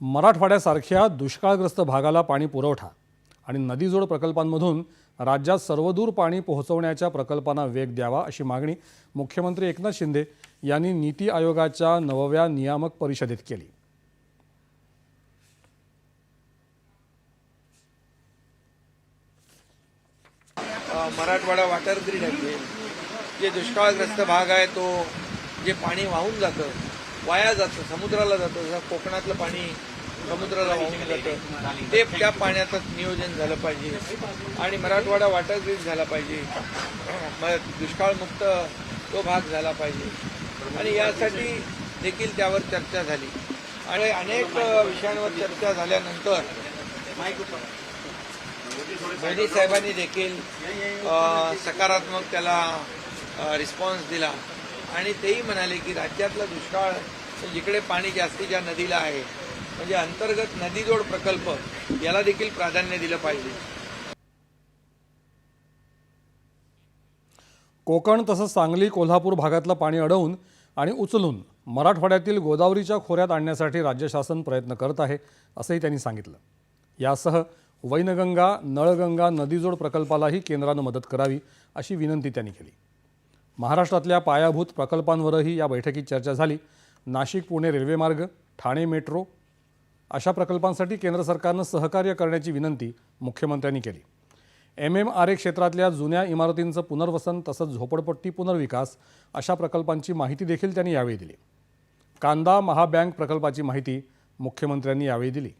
मराठवाड्यासारख्या दुष्काळग्रस्त भागाला पाणी पुरवठा आणि नदीजोड प्रकल्पांमधून राज्यात सर्वदूर पाणी पोहोचवण्याच्या प्रकल्पांना वेग द्यावा अशी मागणी मुख्यमंत्री एकनाथ शिंदे यांनी नीती आयोगाच्या नवव्या नियामक परिषदेत केली. मराठवाडा वॉटर ग्रीड आहे. जे दुष्काळग्रस्त भाग आहे तो जे पाणी वाहून जातं वाया जातं समुद्राला जातं जसं कोकणातलं पाणी समुद्राला वाहून जातं. ते त्या पाण्याचं नियोजन झालं पाहिजे. आणि मराठवाडा वॉटर ग्रीड झाला पाहिजे. मग दुष्काळमुक्त तो भाग झाला पाहिजे. आणि यासाठी देखील त्यावर चर्चा झाली. आणि अनेक विषयांवर चर्चा झाल्यानंतर मोदी साहेबांनी देखील सकारात्मक त्याला रिस्पॉन्स दिला. आणि तेही म्हणाले की राज्यातला दुष्काळ जिकडे पाणी जास्तीच्या नदीला आहे म्हणजे अंतर्गत नदीजोड प्रकल्प याला देखील प्राधान्य दिलं पाहिजे. कोकण तसंच सांगली कोल्हापूर भागातलं पाणी अडवून आणि उचलून मराठवाड्यातील गोदावरीच्या खोऱ्यात आणण्यासाठी राज्य शासन प्रयत्न करत आहे असंही त्यांनी सांगितलं. यासह वैनगंगा नळगंगा नदीजोड प्रकल्पालाही केंद्रानं मदत करावी अशी विनंती त्यांनी केली. महाराष्ट्रातल्या पायाभूत प्रकल्पांवरही या बैठकीत चर्चा झाली. नाशिक पुणे रेल्वेमार्ग ठाणे मेट्रो अशा प्रकल्पांसाठी केंद्र सरकारनं सहकार्य करण्याची विनंती मुख्यमंत्र्यांनी केली. एम एम आर ए क्षेत्रातल्या जुन्या इमारतींचं पुनर्वसन तसंच झोपडपट्टी पुनर्विकास अशा प्रकल्पांची माहिती देखील त्यांनी यावेळी दिली. कांदा महाबँक प्रकल्पाची माहिती मुख्यमंत्र्यांनी यावेळी दिली.